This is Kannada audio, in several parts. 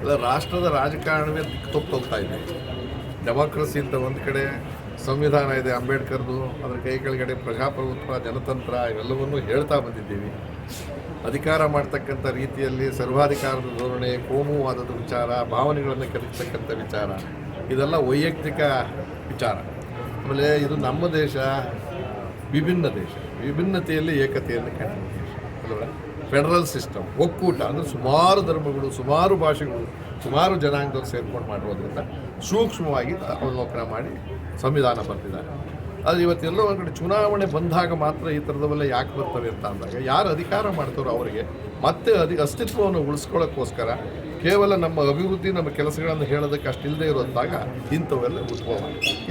ಅಲ್ಲ ರಾಷ್ಟ್ರದ ರಾಜಕಾರಣವೇ ಹೋಗ್ತಾ ಇದೆ. ಡೆಮಾಕ್ರಸಿ ಅಂತ ಒಂದು ಕಡೆ ಸಂವಿಧಾನ ಇದೆ, ಅಂಬೇಡ್ಕರ್ದು, ಅದರ ಕೈ ಕೆಳಗಡೆ ಪ್ರಜಾಪ್ರಭುತ್ವ, ಜನತಂತ್ರ, ಇವೆಲ್ಲವನ್ನೂ ಹೇಳ್ತಾ ಬಂದಿದ್ದೀವಿ. ಅಧಿಕಾರ ಮಾಡ್ತಕ್ಕಂಥ ರೀತಿಯಲ್ಲಿ ಸರ್ವಾಧಿಕಾರದ ಧೋರಣೆ, ಕೋಮುವಾದದ ವಿಚಾರ, ಭಾವನೆಗಳನ್ನು ಕಲಿತಕ್ಕಂಥ ವಿಚಾರ, ಇದೆಲ್ಲ ವೈಯಕ್ತಿಕ ವಿಚಾರ. ಆಮೇಲೆ ಇದು ನಮ್ಮ ದೇಶ, ವಿಭಿನ್ನ ದೇಶ, ವಿಭಿನ್ನತೆಯಲ್ಲಿ ಏಕತೆಯನ್ನು ಕಾಣುವ ದೇಶ ಅಲ್ವಾ? ಫೆಡರಲ್ ಸಿಸ್ಟಮ್, ಒಕ್ಕೂಟ ಅಂದರೆ ಸುಮಾರು ಧರ್ಮಗಳು, ಸುಮಾರು ಭಾಷೆಗಳು, ಸುಮಾರು ಜನಾಂಗದವ್ರು ಸೇರ್ಕೊಂಡು ಮಾಡಿರೋದ್ರಿಂದ ಸೂಕ್ಷ್ಮವಾಗಿ ಅವಲೋಕನ ಮಾಡಿ ಸಂವಿಧಾನ ಬರೆದಿದ್ದಾರೆ ಅದು ಇವತ್ತೆಲ್ಲೋ ಒಂದು ಕಡೆ ಚುನಾವಣೆ ಬಂದಾಗ ಮಾತ್ರ ಈ ಥರದವೆಲ್ಲ ಯಾಕೆ ಬರ್ತವೆ ಅಂತ ಅಂದಾಗ, ಯಾರು ಅಧಿಕಾರ ಮಾಡ್ತಾರೋ ಅವರಿಗೆ ಮತ್ತೆ ಅದಿ ಅಸ್ತಿತ್ವವನ್ನು ಉಳಿಸ್ಕೊಳ್ಳೋಕ್ಕೋಸ್ಕರ ಕೇವಲ ನಮ್ಮ ಅಭಿವೃದ್ಧಿ, ನಮ್ಮ ಕೆಲಸಗಳನ್ನು ಹೇಳೋದಕ್ಕೆ ಅಷ್ಟಿಲ್ಲದೆ ಇರೋದಾಗ ಇಂಥವೆಲ್ಲ ಉದ್ಭವ.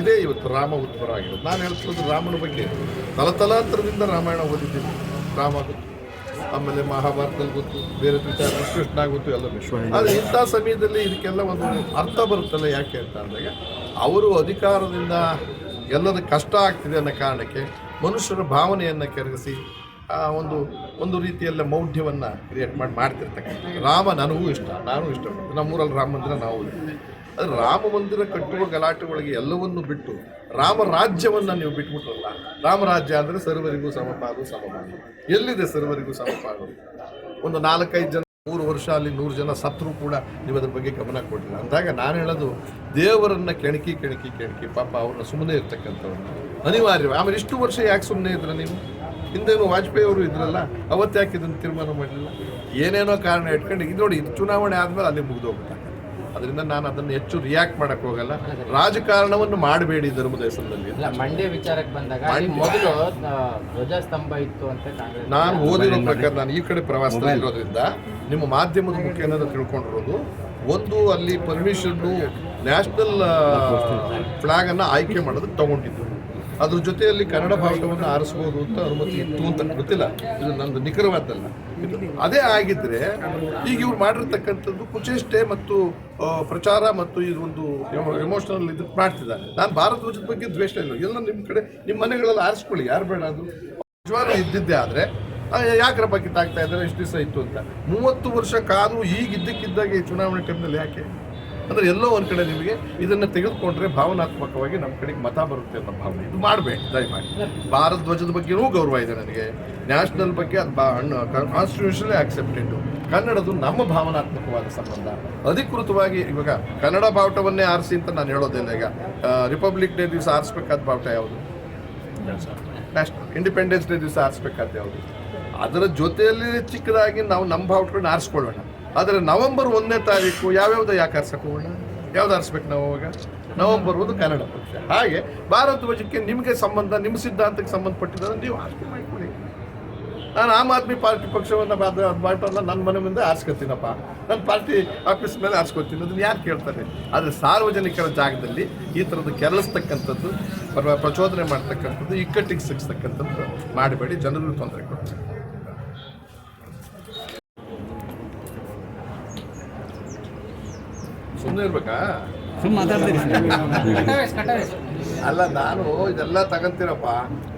ಇದೇ ಇವತ್ತು ರಾಮ ಉದ್ಭವ ಆಗಿರೋದು. ನಾನು ಹೇಳ್ತಿರೋದು ರಾಮನ ಬಗ್ಗೆ. ತಲತಲಾಂತರದಿಂದ ರಾಮಾಯಣ ಓದಿದ್ದೀನಿ. ರಾಮ ಆಮೇಲೆ ಮಹಾಭಾರತದಲ್ಲಿ ಗೊತ್ತು ಬೇರೆ ವಿಚಾರ ಕೃಷ್ಣ ಗೊತ್ತು ಎಲ್ಲ ಆದರೆ ಇಂಥ ಸಮಯದಲ್ಲಿ ಇದಕ್ಕೆಲ್ಲ ಒಂದು ಅರ್ಥ ಬರುತ್ತಲ್ಲ ಯಾಕೆ ಅಂತ ಅಂದಾಗ ಅವರು ಅಧಿಕಾರದಿಂದ ಎಲ್ಲದ ಕಷ್ಟ ಆಗ್ತಿದೆ ಅನ್ನೋ ಕಾರಣಕ್ಕೆ ಮನುಷ್ಯರ ಭಾವನೆಯನ್ನು ಕೆರಗಿಸಿ ಆ ಒಂದು ಒಂದು ರೀತಿಯಲ್ಲ ಮೌಢ್ಯವನ್ನು ಕ್ರಿಯೇಟ್ ಮಾಡಿ ಮಾಡ್ತಿರ್ತಕ್ಕಂಥ ರಾಮ ನನಗೂ ಇಷ್ಟ ನಾನು ಇಷ್ಟಪಡ್ತೀನಿ. ನಮ್ಮೂರಲ್ಲಿ ರಾಮ ಮಂದಿರ ನಾವು. ಅದು ರಾಮ ಮಂದಿರ ಕಟ್ಟುವ ಗಲಾಟೆಗಳಿಗೆ ಎಲ್ಲವನ್ನು ಬಿಟ್ಟು ರಾಮ ರಾಜ್ಯವನ್ನು ನೀವು ಬಿಟ್ಬಿಟ್ರಲ್ಲ ರಾಮರಾಜ್ಯ ಅಂದರೆ ಸರ್ವರಿಗೂ ಸಮಪಾಲು ಸಮಪಾಲು ಎಲ್ಲಿದೆ ಸರ್ವರಿಗೂ ಸಮಪಾಲು ಒಂದು ನಾಲ್ಕೈದು ಜನ, ಮೂರು ವರ್ಷ ಅಲ್ಲಿ ನೂರು ಜನ ಸತ್ರು ಕೂಡ ನೀವು ಅದ್ರ ಬಗ್ಗೆ ಗಮನ ಕೊಟ್ಟಿಲ್ಲ. ಅಂದಾಗ ನಾನು ಹೇಳೋದು, ದೇವರನ್ನ ಕೆಣಕಿ ಕೆಣಕಿ ಕೆಣಕಿ ಪಾಪ ಅವ್ರನ್ನ ಸುಮ್ಮನೆ ಇರ್ತಕ್ಕಂಥವ್ರನ್ನ ಅನಿವಾರ್ಯ. ಆಮೇಲೆ ಇಷ್ಟು ವರ್ಷ ಯಾಕೆ ಸುಮ್ಮನೆ ಇದ್ರ ನೀವು? ಹಿಂದೇನು ವಾಜಪೇಯಿ ಅವರು ಇದ್ರಲ್ಲ, ಅವತ್ತು ಯಾಕೆ ಇದನ್ನು ತೀರ್ಮಾನ ಮಾಡಲಿಲ್ಲ? ಏನೇನೋ ಕಾರಣ ಇಟ್ಕೊಂಡು, ಇದು ನೋಡಿ, ಇದು ಚುನಾವಣೆ ಆದ್ಮೇಲೆ ಅಲ್ಲಿ ಮುಗಿದೋಗ್ಬಿಟ್ಟ ಅದರಿಂದ ನಾನು ಅದನ್ನು ಹೆಚ್ಚು ರಿಯಾಕ್ಟ್ ಮಾಡಕ್ ಹೋಗಲ್ಲ. ರಾಜಕಾರಣವನ್ನು ಮಾಡಬೇಡಿ ಧರ್ಮದ ಹೆಸರಿನಲ್ಲಿ ಮಂಡ್ಯ ವಿಚಾರಕ್ಕೆ ಬಂದಾಗ ಮೊದಲು ಧ್ವಜಸ್ತಂಭ ಇತ್ತು ಅಂತ ಕಾಂಗ್ರೆಸ್ ನಾನು ಓದಿರೋ ಪ್ರಕಾರ ನಾನು ಈ ಕಡೆ ಪ್ರವಾಸದಲ್ಲಿ ಇರೋದ್ರಿಂದ ನಿಮ್ಮ ಮಾಧ್ಯಮದ ಮುಖೇನ ತಿಳ್ಕೊಂಡಿರೋದು? ಒಂದು ಅಲ್ಲಿ ಪರ್ಮಿಷನ್ನು ನ್ಯಾಷನಲ್ ಫ್ಲಾಗ್ ಅನ್ನ ಆಯ್ಕೆ ಮಾಡೋದಕ್ಕೆ ತಗೊಂಡಿದ್ದು. ಅದ್ರ ಜೊತೆಯಲ್ಲಿ ಕನ್ನಡ ಭಾಷೆಯನ್ನು ಆರಿಸ್ಬೋದು ಅಂತ ಅನುಮತಿ ಇತ್ತು ಅಂತ ಗೊತ್ತಿಲ್ಲ. ಇದು ನಂದು ನಿಖರವಾದಲ್ಲ ಅದೇ ಆಗಿದ್ರೆ ಈಗ ಇವ್ರು ಮಾಡಿರ್ತಕ್ಕಂಥದ್ದು ಕುಚೇಷ್ಟೆ ಮತ್ತು ಪ್ರಚಾರ ಮತ್ತು ಇದು ಒಂದು ಎಮೋಷನಲ್ ಇದು ಮಾಡ್ತಿದ್ದಾರೆ. ನಾನು ಭಾರತ ಧ್ವಜದ ಬಗ್ಗೆ ದ್ವೇಷ ಇಲ್ಲ. ಎಲ್ಲ ನಿಮ್ಮ ಕಡೆ ನಿಮ್ಮ ಮನೆಗಳಲ್ಲಿ ಆರಿಸ್ಕೊಳ್ಳಿ. ಯಾರು ಬೇಡ ಅದು? ನಿಜವಾಗ್ಲೂ ಇದ್ದಿದ್ದೆ ಆದರೆ ಬಗ್ಗೆ ತಾಗ್ತಾ ಇದ್ದಾರೆ? ಎಷ್ಟು ದಿವಸ ಇತ್ತು ಅಂತ. ಮೂವತ್ತು ವರ್ಷ ಕಾದು ಈಗ ಇದ್ದಕ್ಕಿದ್ದಾಗೆ ಚುನಾವಣೆ ಟೈಮ್ನಲ್ಲಿ ಯಾಕೆ? ಅಂದರೆ ಎಲ್ಲೋ ಒಂದು ಕಡೆ ನಿಮಗೆ ಇದನ್ನು ತೆಗೆದುಕೊಂಡ್ರೆ ಭಾವನಾತ್ಮಕವಾಗಿ ನಮ್ಮ ಕಡೆಗೆ ಮತ ಬರುತ್ತೆ ಅನ್ನೋ ಭಾವನೆ. ಇದು ಮಾಡಬೇಡಿ, ದಯಮಾಡಿ. ಭಾರತ ಧ್ವಜದ ಬಗ್ಗೆನೂ ಗೌರವ ಇದೆ ನನಗೆ. ನ್ಯಾಷನಲ್ ಬಗ್ಗೆ ಅದು ಬಾ ಆಕ್ಸೆಪ್ಟೆಡ್ ಕನ್ನಡದು ನಮ್ಮ ಭಾವನಾತ್ಮಕವಾದ ಸಂಬಂಧ. ಅಧಿಕೃತವಾಗಿ ಇವಾಗ ಕನ್ನಡ ಬಾವುಟವನ್ನೇ ಆರಿಸಿ ಅಂತ ನಾನು ಹೇಳೋದಿಲ್ಲ ಈಗ. ರಿಪಬ್ಲಿಕ್ ಡೇ ದಿವಸ ಆರಿಸ್ಬೇಕಾದ ಬಾವುಟ ಯಾವುದು? ನ್ಯಾಷನಲ್ ಇಂಡಿಪೆಂಡೆನ್ಸ್ ಡೇ ದಿವಸ ಆರಿಸ್ಬೇಕಾದ ಯಾವುದು? ಅದರ ಜೊತೆಯಲ್ಲಿ ಚಿಕ್ಕದಾಗಿ ನಾವು ನಮ್ಮ ಬಾವುಟಗಳನ್ನ ಆರಿಸ್ಕೊಳ್ಳೋಣ. ಆದರೆ ನವೆಂಬರ್ ಒಂದನೇ ತಾರೀಕು ಯಾವ್ಯಾವ್ದು ಯಾಕೆ ಆರ್ಸಕ್ಕೆ ಹೋಗೋಣ? ಯಾವ್ದು ಆರಿಸ್ಬೇಕು ನಾವು ಅವಾಗ? ನವೆಂಬರ್ ಒಂದು ಕನ್ನಡ ಪಕ್ಷ ಹಾಗೆ ಭಾರತ ಧ್ವಜಕ್ಕೆ ನಿಮಗೆ ಸಂಬಂಧ, ನಿಮ್ಮ ಸಿದ್ಧಾಂತಕ್ಕೆ ಸಂಬಂಧಪಟ್ಟಿದ್ದಾರೆ ನೀವು ಆರಿಕೆ ಮಾಡ್ಕೊಳ್ಳಿ. ನಾನು ಆಮ್ ಆದ್ಮಿ ಪಾರ್ಟಿ ಪಕ್ಷವನ್ನು ಬಾಟಲ್ಲ ನನ್ನ ಮನೆ ಮುಂದೆ ಆರಿಸ್ಕೊತೀನಪ್ಪ. ನನ್ನ ಪಾರ್ಟಿ ಆಫೀಸ್ ಮೇಲೆ ಆರಿಸ್ಕೊತೀನಿ ಅದನ್ನು ಯಾರು ಕೇಳ್ತಾರೆ? ಆದರೆ ಸಾರ್ವಜನಿಕರ ಜಾಗದಲ್ಲಿ ಈ ಥರದ್ದು ಕೆರಳಿಸ್ತಕ್ಕಂಥದ್ದು ಪ್ರ- ಪ್ರಚೋದನೆ ಮಾಡ್ತಕ್ಕಂಥದ್ದು, ಇಕ್ಕಟ್ಟಿಗೆ ಸಿಗಿಸ್ತಕ್ಕಂಥದ್ದು ಮಾಡಬೇಡಿ ಜನರಿಗೆ ತೊಂದರೆ ಕೊಡ್ತಾರೆ ಸುಮ್ಮನೆ ಇರ್ಬೇಕಾ? ಅಲ್ಲ ನಾನು ಇದೆಲ್ಲ ತಗಂತೀರಪ್ಪ.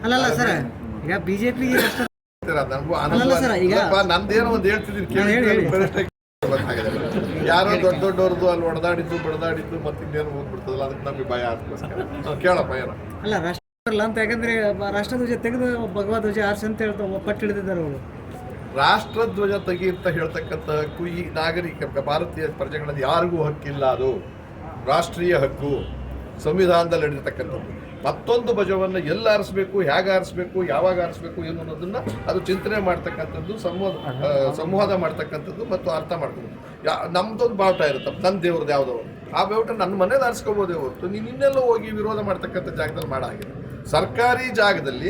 ಅಲ್ಲಲ್ಲ ಸರ್ ಈಗ ಬಿಜೆಪಿ ನಂದೇನೋ ಒಂದು ಹೇಳ್ತಿದ್ದೀನಿ ಕೇಳಿ. ಯಾರೋ ದೊಡ್ಡ ದೊಡ್ಡವ್ರದ್ದು ಅಲ್ಲಿ ಹೊಡೆದಾಡಿದ್ದು ಬಡದಾಡಿದ್ದು ಮತ್ತೆ ಇನ್ನೇನು ಹೋಗ್ಬಿಡ್ತದಲ್ಲ ಅದಕ್ಕೆ ನಮಗೆ ಭಯ ಅದಕ್ಕೋಸ್ಕರ ಹ್ಮ್, ಕೇಳಪ್ಪ ಏನೋ. ಅಲ್ಲ ರಾಷ್ಟ್ರ ಅಂತ ಯಾಕಂದ್ರೆ ರಾಷ್ಟ್ರಧ್ವಜ ತೆಗೆದು ಭಗವದ್ ಧ್ವಜ ಆರ್ಸಿ ಅಂತ ಹೇಳ್ತಾವ ಪಟ್ಟು ಹಿಡಿದಿದ್ದಾರೆ ಅವರು. ರಾಷ್ಟ್ರಧ್ವಜ ತೆಗಿ ಅಂತ ಹೇಳ್ತಕ್ಕಂಥ ಹಕ್ಕು ಈ ನಾಗರಿಕ ಭಾರತೀಯ ಪ್ರಜೆಗಳಲ್ಲಿ ಯಾರಿಗೂ ಹಕ್ಕಿಲ್ಲ ಅದು. ರಾಷ್ಟ್ರೀಯ ಹಕ್ಕು, ಸಂವಿಧಾನದಲ್ಲಿ ನಡೆದಿರ್ತಕ್ಕಂಥದ್ದು. ಮತ್ತೊಂದು ಧ್ವಜವನ್ನು ಎಲ್ಲಿ ಆರಿಸ್ಬೇಕು, ಹೇಗೆ ಆರಿಸ್ಬೇಕು, ಯಾವಾಗ ಆರಿಸ್ಬೇಕು ಏನು ಅನ್ನೋದನ್ನು ಅದು ಚಿಂತನೆ ಮಾಡ್ತಕ್ಕಂಥದ್ದು, ಸಂವಾದ ಸಂವಾದ ಮಾಡ್ತಕ್ಕಂಥದ್ದು ಮತ್ತು ಅರ್ಥ ಮಾಡ್ಕೊಬೋದು. ಯಾ, ನಮ್ದೊಂದು ಬಾವುಟ ಇರುತ್ತೆ ನನ್ನ ದೇವ್ರದ್ದು ಯಾವುದೋ. ಆ ಬಾವುಟ ನನ್ನ ಮನೇಲಿ ಆರಿಸ್ಕೋಬೋದೇ ಹೊರತು, ನೀನು ಇನ್ನೆಲ್ಲೋ ಹೋಗಿ ವಿರೋಧ ಮಾಡ್ತಕ್ಕಂಥ ಜಾಗದಲ್ಲಿ ಮಾಡಾಗಿದೆ ಸರ್ಕಾರಿ ಜಾಗದಲ್ಲಿ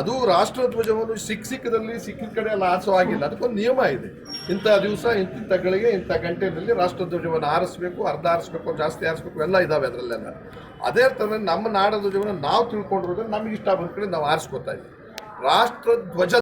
ಅದು ರಾಷ್ಟ್ರಧ್ವಜವನ್ನು ಸಿಕ್ಕ ಸಿಕ್ಕದಲ್ಲಿ ಸಿಕ್ಕಿದ ಕಡೆ ಎಲ್ಲ ಆರಿಸೋ ಆಗಿಲ್ಲ ಅದಕ್ಕೊಂದು ನಿಯಮ ಇದೆ. ಇಂಥ ದಿವಸ ಇಂಥ ಗಳಿಗೆ ಇಂಥ ಗಂಟೆಯಲ್ಲಿ ರಾಷ್ಟ್ರಧ್ವಜವನ್ನು ಆರಿಸ್ಬೇಕು, ಅರ್ಧ ಆರಿಸ್ಬೇಕು, ಜಾಸ್ತಿ ಆರಿಸ್ಬೇಕು, ಎಲ್ಲ ಇದಾವೆ ಅದರಲ್ಲೆಲ್ಲ. ಅದೇ ಥರ ನಮ್ಮ ನಾಡ ಧ್ವಜವನ್ನು ನಾವು ತಿಳ್ಕೊಂಡಿರೋದ್ರೆ ನಮಗೆ ಇಷ್ಟ ಬಂದ ಕಡೆ ನಾವು ಆರಿಸ್ಕೊತಾ ಇದ್ದೀವಿ. ರಾಷ್ಟ್ರಧ್ವಜ